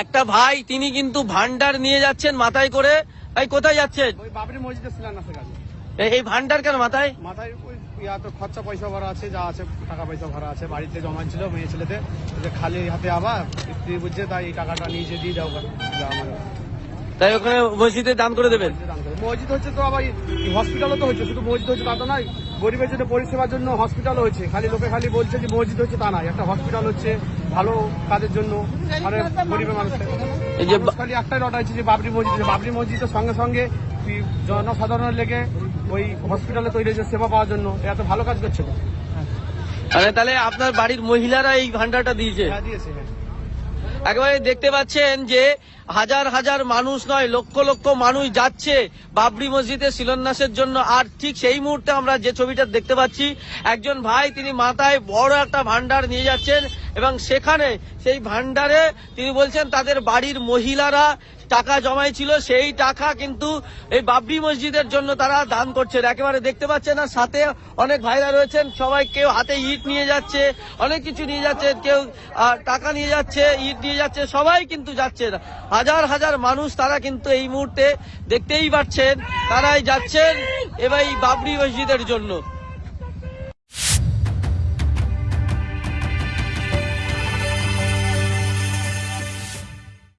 একটা ভাই তিনি কিন্তু ভান্ডার নিয়ে যাচ্ছেন মাথায় করে। ভাই কোথায় যাচ্ছেন? এই ভান্ডার কেন মাথায়? মাথায় ওই খরচা পয়সা ভরা আছে যা আছে টাকা পয়সা ভরা আছে। বাড়িতে জমা ছিল মেয়ে ছেলেতে খালি হাতে আবার স্ত্রী বুঝছে তাই এই টাকাটা নিচে দিয়ে আমার তাই ওখানে মসজিদে দান করে দেবেন? মসজিদ হচ্ছে তো আবার হসপিটালও তো হচ্ছে শুধু মসজিদ হচ্ছে তা তো নয় গরিবের জন্য পরিষেবার জন্য হসপিটালও হচ্ছে। খালি লোকে খালি বলছে যে মসজিদ হচ্ছে তা নয় একটা হসপিটাল হচ্ছে ভালো কাজের জন্য গরিবের মানুষের। এই যে খালি একটাই রটা হচ্ছে যে বাবরি মসজিদ বাবরি মসজিদের সঙ্গে সঙ্গে জনসাধারণের লেগে ওই হসপিটালে তৈরি হয়েছে সেবা পাওয়ার জন্য এত ভালো কাজ করছে। মানে তাহলে আপনার বাড়ির মহিলারা এই ভান্ডারটা দিয়েছে? হ্যাঁ দিয়েছে হ্যাঁ। একেবারে দেখতে পাচ্ছেন যে হাজার হাজার মানুষ নয়, লক্ষ লক্ষ মানুষ যাচ্ছে বাবরি মসজিদে শিলান্যাসের জন্য। আর ঠিক সেই মুহূর্তে আমরা যে ছবিটা দেখতে পাচ্ছি, একজন ভাই তিনি মাথায় বড় একটা ভান্ডার নিয়ে যাচ্ছেন। এবং সেখানে সেই ভান্ডারে তিনি বলছেন তাদের বাড়ির মহিলারা টাকা জমাইছিল, সেই টাকা কিন্তু এই বাবরি মসজিদের জন্য তারা দান করছেন। একেবারে দেখতে পাচ্ছেন আর সাথে অনেক ভাইরা রয়েছেন, সবাই কেউ হাতে ইট নিয়ে যাচ্ছে, অনেক কিছু নিয়ে যাচ্ছে, কেউ টাকা নিয়ে যাচ্ছে, ইট নিয়ে যাচ্ছে, সবাই কিন্তু যাচ্ছে হাজার হাজার মানুষ তারা কিন্তু এই মুহূর্তে দেখতেই পাচ্ছেন তারাই যাচ্ছেন এবার এই বাবরি মসজিদের জন্য।